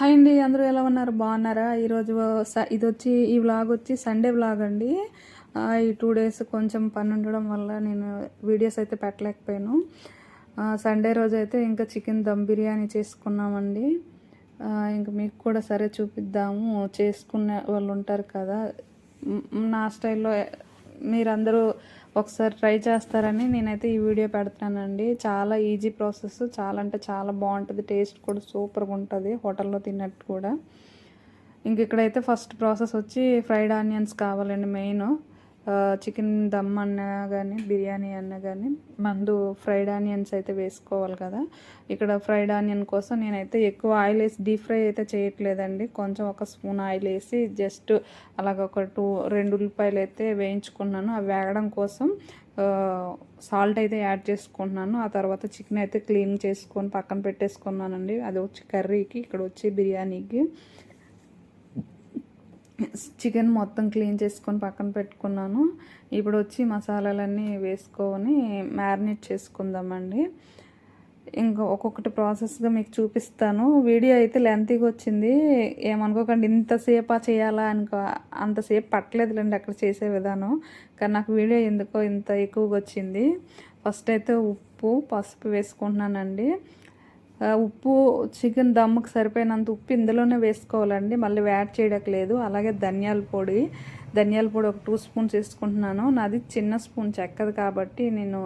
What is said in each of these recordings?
Hi అండి అందరూ ఎలా ఉన్నారు? బాగున్నారా? ఈరోజు స- ఇది వచ్చి ఈ వ్లాగ్ వచ్చి సండే వ్లాగ్ అండి. ఈ టూ డేస్ కొంచెం పని ఉండడం వల్ల నేను వీడియోస్ అయితే పెట్టలేకపోయాను. సండే రోజు అయితే ఇంకా చికెన్ దమ్ బిర్యానీ చేసుకున్నామండి. ఇంకా మీకు కూడా సరే చూపిద్దాము. చేసుకునే వాళ్ళు ఉంటారు కదా. నా స్టైల్లో మీరందరూ ఒకసారి ట్రై చేస్తారని నేనైతే ఈ వీడియో పెడుతున్నానండి. చాలా ఈజీ ప్రాసెస్. చాలా అంటే చాలా బాగుంటుంది. టేస్ట్ కూడా సూపర్గా ఉంటుంది. హోటల్లో తిన్నట్టు కూడా. ఇంక ఇక్కడైతే ఫస్ట్ ప్రాసెస్ వచ్చి ఫ్రైడ్ ఆనియన్స్ కావాలండి మెయిన్. చికెన్ దమ్ అన్నా కానీ బిర్యానీ అన్నా కానీ మందు ఫ్రైడ్ ఆనియన్స్ అయితే వేసుకోవాలి కదా. ఇక్కడ ఫ్రైడ్ ఆనియన్ కోసం నేనైతే ఎక్కువ ఆయిల్ వేసి డీప్ ఫ్రై అయితే చేయట్లేదండి. కొంచెం ఒక స్పూన్ ఆయిల్ వేసి జస్ట్ అలాగ ఒక టూ రెండు ఉల్లిపాయలు అయితే వేయించుకున్నాను. అవి వేగడం కోసం సాల్ట్ అయితే యాడ్ చేసుకుంటున్నాను. ఆ తర్వాత చికెన్ అయితే క్లీన్ చేసుకొని పక్కన పెట్టేసుకున్నానండి. అది వచ్చి కర్రీకి ఇక్కడ వచ్చి బిర్యానీకి. చికెన్ మొత్తం క్లీన్ చేసుకొని పక్కన పెట్టుకున్నాను. ఇప్పుడు వచ్చి మసాలాలన్నీ వేసుకొని మ్యారినేట్ చేసుకుందామండి. ఇంకా ఒక్కొక్కటి ప్రాసెస్గా మీకు చూపిస్తాను. వీడియో అయితే లెంతీగా వచ్చింది. ఏమనుకోకండి ఇంతసేపా చేయాలా అనుకో అంతసేపు పట్టలేదులేండి అక్కడ చేసే విధానం. కానీ నాకు వీడియో ఎందుకో ఇంత ఎక్కువగా వచ్చింది. ఫస్ట్ అయితే ఉప్పు పసుపు వేసుకుంటున్నానండి. ఉప్పు చికెన్ దమ్ముకు సరిపోయినంత ఉప్పు ఇందులోనే వేసుకోవాలండి. మళ్ళీ యాడ్ చేయడం లేదు అలాగే ధనియాల పొడి. ధనియాల పొడి ఒక టూ స్పూన్స్ వేసుకుంటున్నాను. నాది చిన్న స్పూన్ చెక్కది కాబట్టి నేను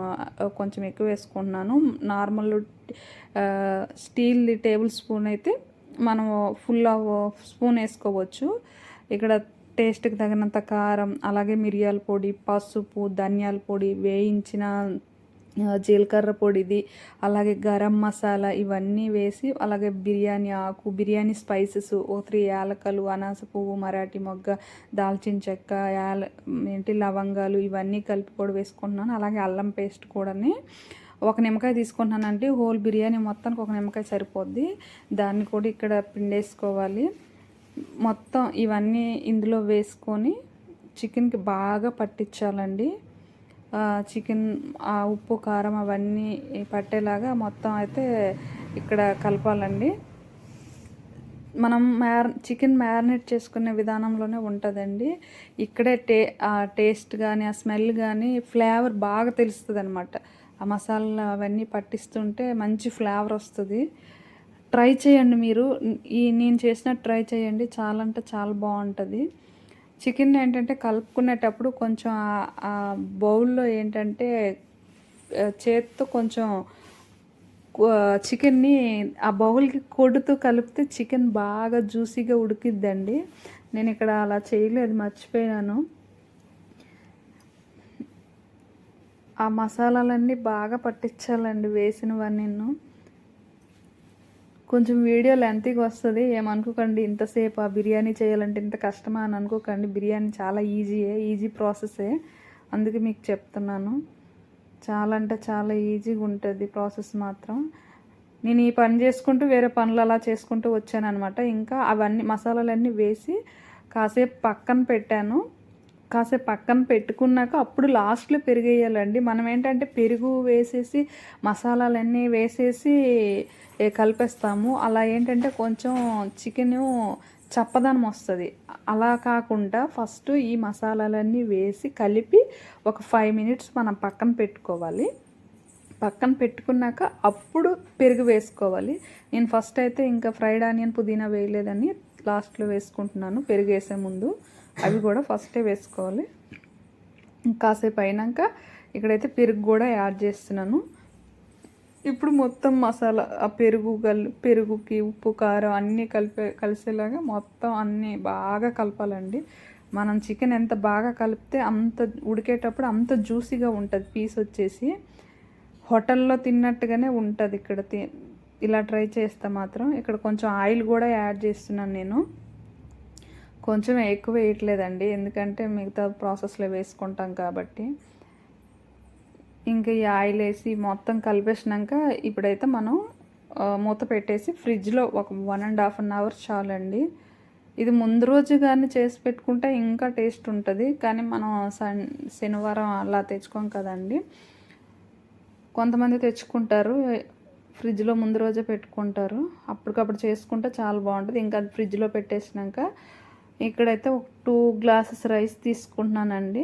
కొంచెం ఎక్కువ వేసుకుంటున్నాను. నార్మల్ స్టీల్ టేబుల్ స్పూన్ అయితే మనం ఫుల్ స్పూన్ వేసుకోవచ్చు. ఇక్కడ టేస్ట్కి తగినంత కారం అలాగే మిరియాల పొడి పసుపు ధనియాల పొడి వేయించిన జీలకర్ర పొడిది అలాగే గరం మసాలా ఇవన్నీ వేసి అలాగే బిర్యానీ ఆకు బిర్యానీ స్పైసెస్ ఓ త్రీ యాలకలు అనాస పువ్వు మరాఠీ మొగ్గ దాల్చిన చెక్క యాల ఏంటి లవంగాలు ఇవన్నీ కలిపి కూడా వేసుకుంటున్నాను. అలాగే అల్లం పేస్ట్ కూడాని ఒక నిమ్మకాయ తీసుకుంటున్నానంటే హోల్ బిర్యానీ మొత్తానికి ఒక నిమ్మకాయ సరిపోద్ది. దాన్ని కూడా ఇక్కడ పిండేసుకోవాలి. మొత్తం ఇవన్నీ ఇందులో వేసుకొని చికెన్కి బాగా పట్టించాలండి. చికెన్ ఆ ఉప్పు కారం అవన్నీ పట్టేలాగా మొత్తం అయితే ఇక్కడ కలపాలండి. మనం మ్యార్ చికెన్ మ్యారినేట్ చేసుకునే విధానంలోనే ఉంటుందండి. ఇక్కడే టే ఆ టేస్ట్ కానీ ఆ స్మెల్ కానీ ఫ్లేవర్ బాగా తెలుస్తుంది అనమాట ఆ మసాలా అవన్నీ పట్టిస్తుంటే మంచి ఫ్లేవర్ వస్తుంది. ట్రై చేయండి మీరు. ఈ నేను చేసిన ట్రై చేయండి. చాలా అంటే చాలా బాగుంటుంది. చికెన్ ఏంటంటే కలుపుకునేటప్పుడు కొంచెం ఆ- బౌల్లో ఏంటంటే చేత్తో కొంచెం చికెన్ని ఆ బౌల్కి కొడుతూ కలిపితే చికెన్ బాగా జ్యూసీగా ఉడికిద్దండి. నేను ఇక్కడ అలా చేయలేదు మర్చిపోయాను ఆ మసాలాలన్నీ బాగా పట్టించాలండి వేసినవన్నీ. కొంచెం వీడియో లెంతీగా వస్తుంది. ఏమనుకోకండి ఇంతసేపు ఆ బిర్యానీ చేయాలంటే ఇంత కష్టమా అని అనుకోకండి. బిర్యానీ చాలా ఈజీయే ఈజీ ప్రాసెసే అందుకే మీకు చెప్తున్నాను. చాలా అంటే చాలా ఈజీగా ఉంటుంది ప్రాసెస్ మాత్రం. నేను ఈ పని చేసుకుంటూ వేరే పనులు అలా చేసుకుంటూ వచ్చాను అనమాట ఇంకా అవన్నీ మసాలాలన్నీ వేసి కాసేపు పక్కన పెట్టాను. కాసేపు పక్కన పెట్టుకున్నాక అప్పుడు లాస్ట్లో పెరుగు వేయాలండి మనం ఏంటంటే పెరుగు వేసేసి మసాలాలన్నీ వేసేసి కలిపేస్తాము. అలా ఏంటంటే కొంచెం చికెన్ చప్పదనం వస్తుంది. అలా కాకుండా ఫస్ట్ ఈ మసాలాలన్నీ వేసి కలిపి ఒక ఫైవ్ మినిట్స్ మనం పక్కన పెట్టుకోవాలి. పక్కన పెట్టుకున్నాక అప్పుడు పెరుగు వేసుకోవాలి. నేను ఫస్ట్ అయితే ఇంకా ఫ్రైడ్ ఆనియన్ పుదీనా వేయలేదని లాస్ట్లో వేసుకుంటున్నాను పెరుగు వేసే ముందు. అవి కూడా ఫస్టే వేసుకోవాలి. కాసేపు అయినాక ఇక్కడైతే పెరుగు కూడా యాడ్ చేస్తున్నాను. ఇప్పుడు మొత్తం మసాలా ఆ పెరుగు కల్ పెరుగుకి ఉప్పు కారం అన్నీ కలిపే కలిసేలాగా మొత్తం అన్నీ బాగా కలపాలండి. మనం చికెన్ ఎంత బాగా కలిపితే అంత ఉడికేటప్పుడు అంత జ్యూసీగా ఉంటుంది పీస్ వచ్చేసి. హోటల్లో తిన్నట్టుగానే ఉంటుంది ఇక్కడ తి ఇలా ట్రై చేస్తే మాత్రం. ఇక్కడ కొంచెం ఆయిల్ కూడా యాడ్ చేస్తున్నాను నేను. కొంచెం ఎక్కువ వేయట్లేదండి. ఎందుకంటే మిగతా ప్రాసెస్లో వేసుకుంటాం కాబట్టి. ఇంకా ఈ ఆయిల్ వేసి మొత్తం కలిపేసినాక ఇప్పుడైతే మనం మూత పెట్టేసి ఫ్రిడ్జ్లో ఒక one and half an hour చాలండి. ఇది ముందు రోజు కానీ చేసి పెట్టుకుంటే ఇంకా టేస్ట్ ఉంటుంది. కానీ మనం సన్ శనివారం అలా తెచ్చుకోం కదండి. కొంతమంది తెచ్చుకుంటారు ఫ్రిడ్జ్లో ముందు రోజే పెట్టుకుంటారు. అప్పటికప్పుడు చేసుకుంటే చాలా బాగుంటుంది. ఇంకా అది ఫ్రిడ్జ్లో పెట్టేసినాక ఇక్కడైతే ఒక టూ గ్లాసెస్ రైస్ తీసుకుంటున్నానండి.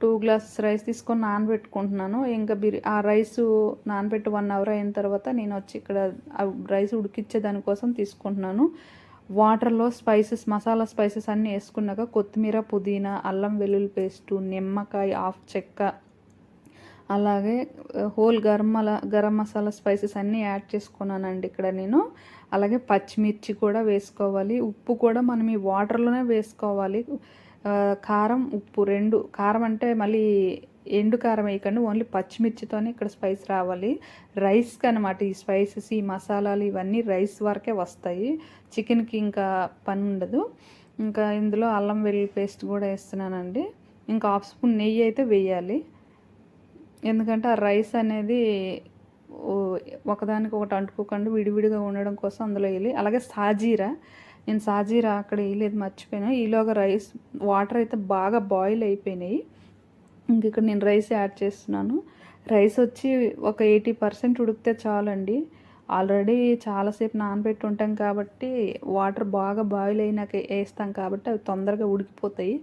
టూ గ్లాసెస్ రైస్ తీసుకొని నానబెట్టుకుంటున్నాను. ఇంకా బిర్యా ఆ రైస్ నానబెట్టి వన్ అవర్ అయిన తర్వాత నేను వచ్చి ఇక్కడ రైస్ ఉడికిచ్చే దానికోసం తీసుకుంటున్నాను. వాటర్లో స్పైసెస్ మసాలా స్పైసెస్ అన్నీ వేసుకున్నాక కొత్తిమీర పుదీనా అల్లం వెల్లుల్లి పేస్టు నిమ్మకాయ ఆఫ్ చెక్క అలాగే హోల్ గరం గరం మసాలా స్పైసెస్ అన్నీ యాడ్ చేసుకున్నానండి ఇక్కడ నేను. అలాగే పచ్చిమిర్చి కూడా వేసుకోవాలి. ఉప్పు కూడా మనం ఈ వాటర్లోనే వేసుకోవాలి. కారం ఉప్పు రెండు. కారం అంటే మళ్ళీ ఎండు కారం వేయకండి. ఓన్లీ పచ్చిమిర్చితోనే ఇక్కడ స్పైస్ రావాలి. రైస్కి అనమాట ఈ స్పైసెస్ ఈ మసాలాలు ఇవన్నీ రైస్ వరకే వస్తాయి. చికెన్కి ఇంకా పని ఉండదు. ఇంకా ఇందులో అల్లం వెల్లుల్లి పేస్ట్ కూడా వేస్తున్నానండి. ఇంకా హాఫ్ స్పూన్ నెయ్యి అయితే వేయాలి. ఎందుకంటే ఆ రైస్ అనేది ఒకదానికి ఒకటి అంటుకోకుండా విడివిడిగా ఉండడం కోసం అందులో వెళ్ళి అలాగే సాజీరా. నేను సాజీరా అక్కడ వేయలేదు మర్చిపోయినా. ఈలోగా రైస్ వాటర్ అయితే బాగా బాయిల్ అయిపోయినాయి. ఇంక ఇక్కడ నేను రైస్ యాడ్ చేస్తున్నాను. రైస్ వచ్చి ఒక ఎయిటీ పర్సెంట్ ఉడికితే చాలండి. ఆల్రెడీ చాలాసేపు నానబెట్టి ఉంటాం కాబట్టి వాటర్ బాగా బాయిల్ అయినాక వేస్తాం కాబట్టి అవి తొందరగా ఉడికిపోతాయి.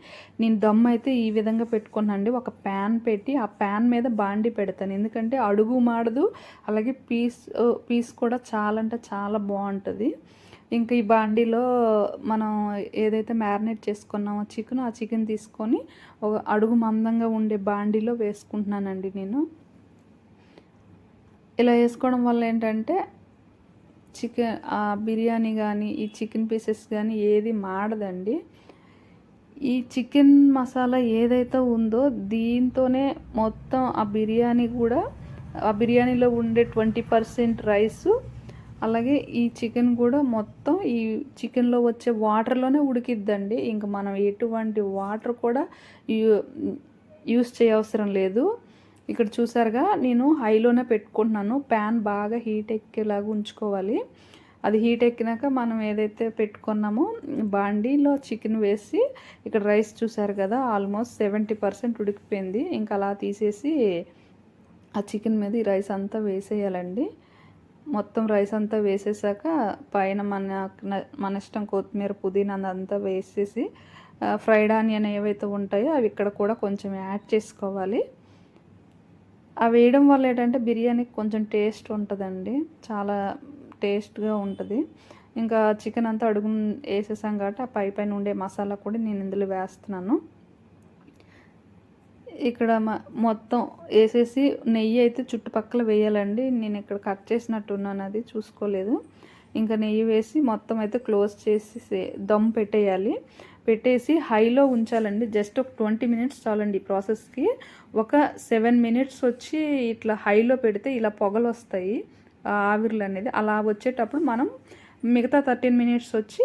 నేను దమ్ అయితే ఈ విధంగా పెట్టుకున్నాండి ఒక ప్యాన్ పెట్టి ఆ ప్యాన్ మీద బాండి పెడతాను. ఎందుకంటే అడుగు మాడదు అలాగే పీస్ పీస్ కూడా చాలా అంటే చాలా బాగుంటుంది. ఇంకా ఈ బాండీలో మనం ఏదైతే మ్యారినేట్ చేసుకున్నామో చికెన్ ఆ చికెన్ తీసుకొని ఒక అడుగు మందంగా ఉండే బాండీలో వేసుకుంటున్నానండి నేను. ఇలా వేసుకోవడం వల్ల ఏంటంటే చికెన్ ఆ బిర్యానీ కానీ ఈ చికెన్ పీసెస్ కానీ ఏది మాడదండి. ఈ చికెన్ మసాలా ఏదైతే ఉందో దీంతోనే మొత్తం ఆ బిర్యానీ కూడా ఆ బిర్యానీలో ఉండే ట్వంటీ పర్సెంట్ రైసు అలాగే ఈ చికెన్ కూడా మొత్తం ఈ చికెన్లో వచ్చే వాటర్లోనే ఉడికిద్దండి. ఇంకా మనం ఎటువంటి వాటర్ కూడా యూస్ చేయవసరం లేదు. ఇక్కడ చూసారుగా నేను హైలోనే పెట్టుకుంటున్నాను. ప్యాన్ బాగా హీట్ ఎక్కేలాగా ఉంచుకోవాలి. అది హీట్ ఎక్కినాక మనం ఏదైతే పెట్టుకున్నామో బాండీలో చికెన్ వేసి ఇక్కడ రైస్ చూసారు కదా ఆల్మోస్ట్ సెవెంటీ పర్సెంట్ ఉడికిపోయింది. ఇంకా అలా తీసేసి ఆ చికెన్ మీద ఈ రైస్ అంతా వేసేయాలండి. మొత్తం రైస్ అంతా వేసేసాక పైన మన మన ఇష్టం కొత్తిమీర పుదీనా అంతా వేసేసి ఫ్రైడ్ ఆనియన్ ఏవైతే ఉంటాయో అవి ఇక్కడ కూడా కొంచెం యాడ్ చేసుకోవాలి. అవి వేయడం వల్ల ఏంటంటే బిర్యానీకి కొంచెం టేస్ట్ ఉంటుందండి. చాలా టేస్ట్గా ఉంటుంది. ఇంకా చికెన్ అంతా అడుగు వేసేసాం కాబట్టి ఆ పై పైన ఉండే మసాలా కూడా నేను ఇందులో వేస్తున్నాను. ఇక్కడ మొత్తం వేసేసి నెయ్యి అయితే చుట్టుపక్కల వేయాలండి. నేను ఇక్కడ కట్ చేసినట్టున్నాను అది చూసుకోలేదు. ఇంకా నెయ్యి వేసి మొత్తం అయితే క్లోజ్ చేసి దమ్ పెట్టేయాలి. పెట్టేసి హైలో ఉంచాలండి. జస్ట్ ఒక ట్వంటీ మినిట్స్ చాలండి ఈ ప్రాసెస్కి. ఒక సెవెన్ మినిట్స్ వచ్చి ఇట్లా హైలో పెడితే ఇలా పొగలు వస్తాయి ఆవిర్లు అనేది అలా వచ్చేటప్పుడు మనం మిగతా థర్టీన్ మినిట్స్ వచ్చి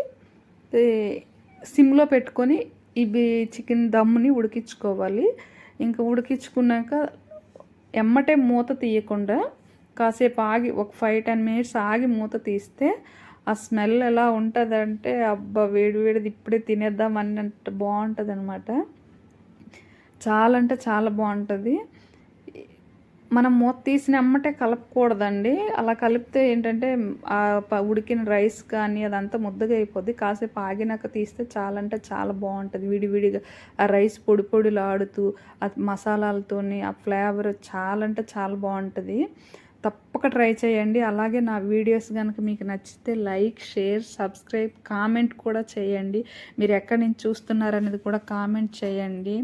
సిమ్లో పెట్టుకొని ఇవి చికెన్ దమ్ముని ఉడికించుకోవాలి. ఇంకా ఉడికించుకున్నాక ఎమ్మటే మూత తీయకుండా కాసేపు ఆగి ఒక ఫైవ్ టెన్ మినిట్స్ ఆగి మూత తీస్తే ఆ స్మెల్ ఎలా ఉంటుందంటే అబ్బా వేడి వేడిది ఇప్పుడే తినేద్దాం అన్నట్టు బాగుంటుంది అనమాట చాలా అంటే చాలా బాగుంటుంది. మనం మూత తీసిన అమ్మటే కలపకూడదండి. అలా కలిపితే ఏంటంటే ఉడికిన రైస్ కానీ అదంతా ముద్దగా అయిపోద్ది. కాసేపు ఆగినాక తీస్తే చాలా అంటే చాలా బాగుంటుంది. విడివిడిగా ఆ రైస్ పొడి పొడిలాడుతూ ఆ మసాలాలతోని ఆ ఫ్లేవర్ చాలా అంటే చాలా బాగుంటుంది. తప్పక ట్రై చేయండి. అలాగే నా వీడియోస్ కనుక మీకు నచ్చితే లైక్ షేర్ సబ్స్క్రైబ్ కామెంట్ కూడా చేయండి. మీరు ఎక్కడి నుంచి చూస్తున్నారనేది కూడా కామెంట్ చేయండి.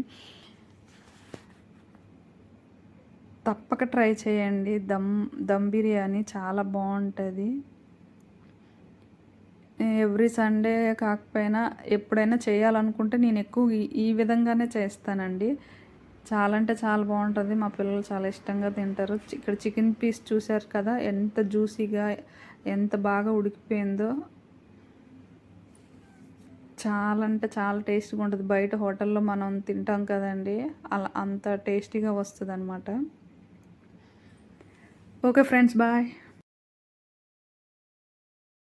తప్పక ట్రై చేయండి. దమ్ దమ్ బిర్యానీ చాలా బాగుంటుంది. ఎవ్రీ సండే కాకపోయినా ఎప్పుడైనా చేయాలనుకుంటే నేను ఎక్కువ ఈ విధంగానే చేస్తానండి. చాలా అంటే చాలా బాగుంటుంది. మా పిల్లలు చాలా ఇష్టంగా తింటారు. ఇక్కడ చికెన్ పీస్ చూశారు కదా ఎంత జ్యూసీగా ఎంత బాగా ఉడికిపోయిందో. చాలా అంటే చాలా టేస్ట్గా ఉంటుంది. బయట హోటల్లో మనం తింటాం కదండి అలా అంత టేస్టీగా వస్తుంది అనమాట ఓకే ఫ్రెండ్స్ బాయ్.